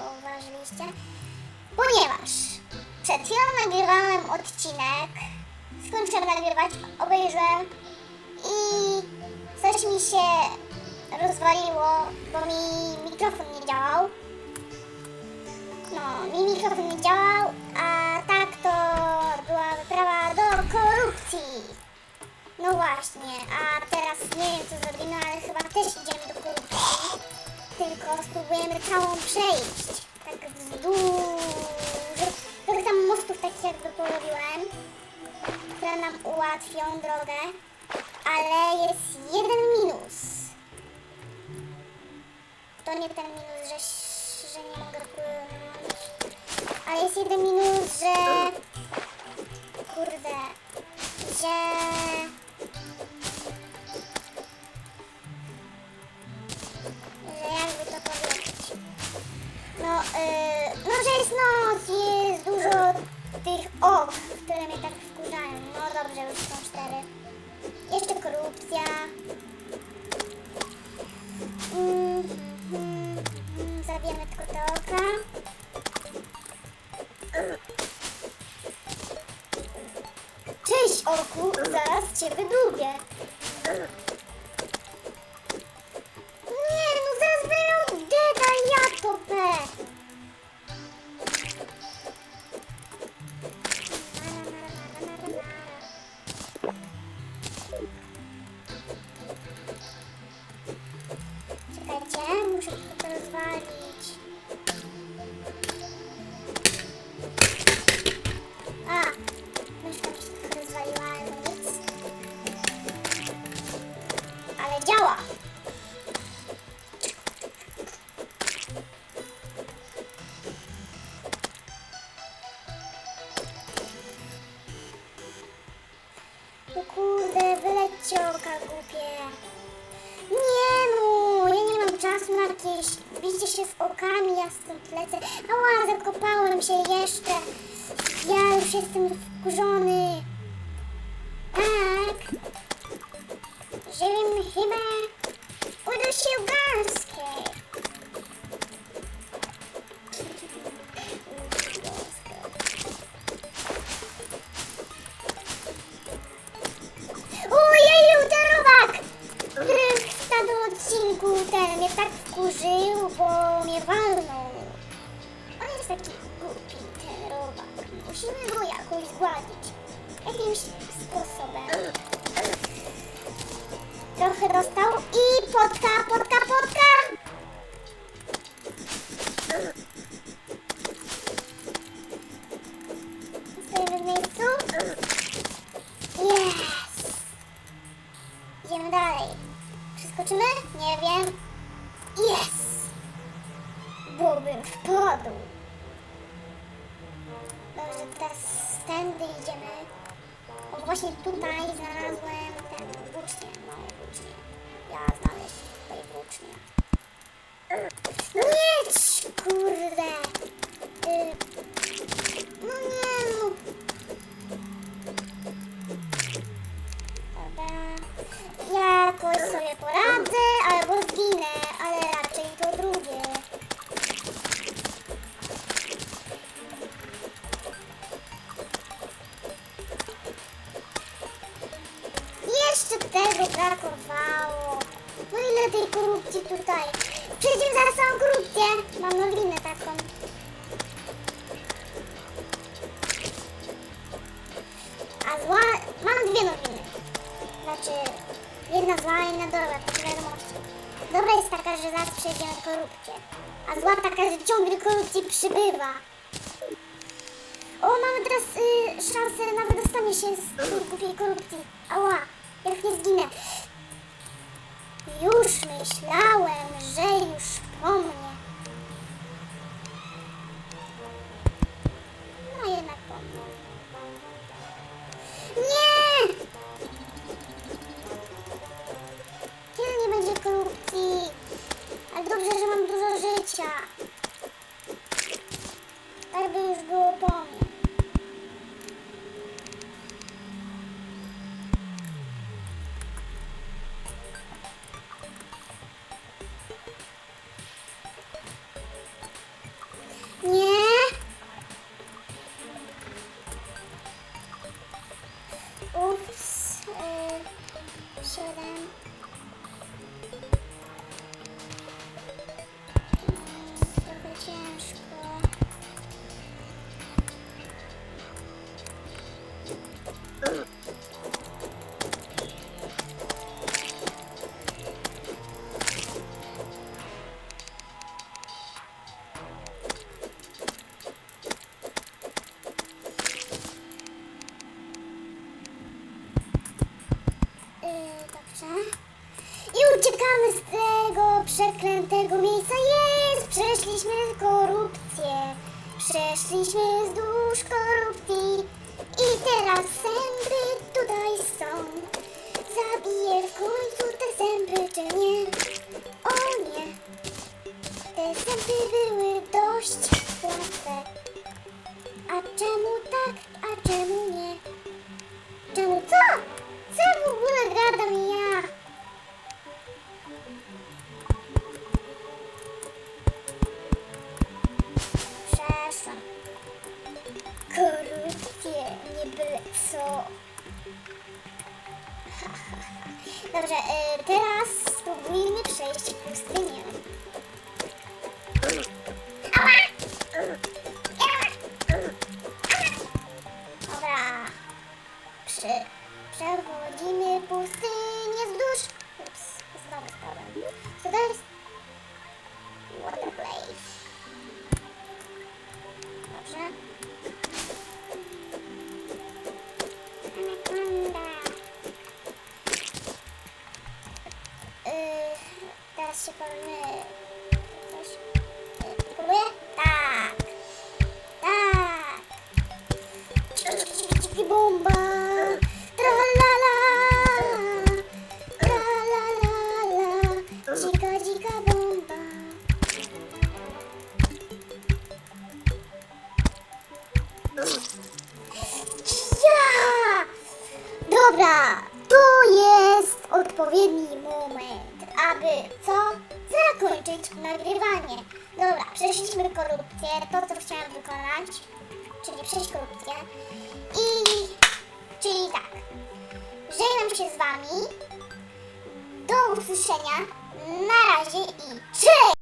zauważyliście, ponieważ przed chwilą nagrywałem odcinek, skończyłem nagrywać, obejrzałem i coś mi się rozwaliło, bo mi mikrofon nie działał. No, mi mikrofon nie działał, a tak to była wyprawa do korupcji. No właśnie, a teraz nie wiem co zrobimy, ale chyba też idziemy do korupcji. Tylko spróbujemy całą przejść. Nam ułatwią drogę. Ale jest jeden minus. To nie ten minus, że, że nie mogę płynąć. Ale jest jeden minus, że... Kurde. Że... Że jakby to powiedzieć. No, yy, no, że jest noc jest dużo tych ok, które mnie tak. No dobrze, już są cztery. Jeszcze korupcja. Mm, zabijemy tylko te oka. Cześć oku, zaraz cię wydłubię. Kurde, wyleciałka głupie. Nie no, ja nie mam czasu na jakieś bicie się z okami, ja stąd lecę. Ała, zakopałem się jeszcze. Ja już jestem wkurzony. Tak. Żebym chyba gąskę. Ojeju, Jakimś sposobem. Trochę dostał i potka, właśnie tutaj znalazłem ten włócznie, małą włócznię. Ja znaleźć tutaj włócznię. No nie, cii, kurde. Y, tego brakowało. No ile tej korupcji tutaj? Przejdziemy zaraz całą korupcję. Mam nowinę taką. A zła... Mam dwie nowiny. Znaczy, jedna zła, jedna dobra, to wiadomości. Dobra jest taka, że zaraz przejdziemy korupcję. A zła taka, że ciągle korupcji przybywa. O, mamy teraz y, szansę na wydostanie się z tej głupiej korupcji. Ała, ederim. Uciekamy z tego przeklętego miejsca. Jest! Przeszliśmy korupcję. Przeszliśmy wzdłuż korupcji. I teraz zęby tutaj są. Zabiję w końcu te zęby, czy nie? O nie! Te zęby były dość Przepraszam. Korupcję, nie byle co. Dobrze, y, teraz spróbujmy teraz się powinny... Zakończyć nagrywanie. Dobra, przeszliśmy korupcję, to co chciałam wykonać, czyli przejść korupcję. I czyli tak, żegnam się z wami. Do usłyszenia. Na razie i cześć!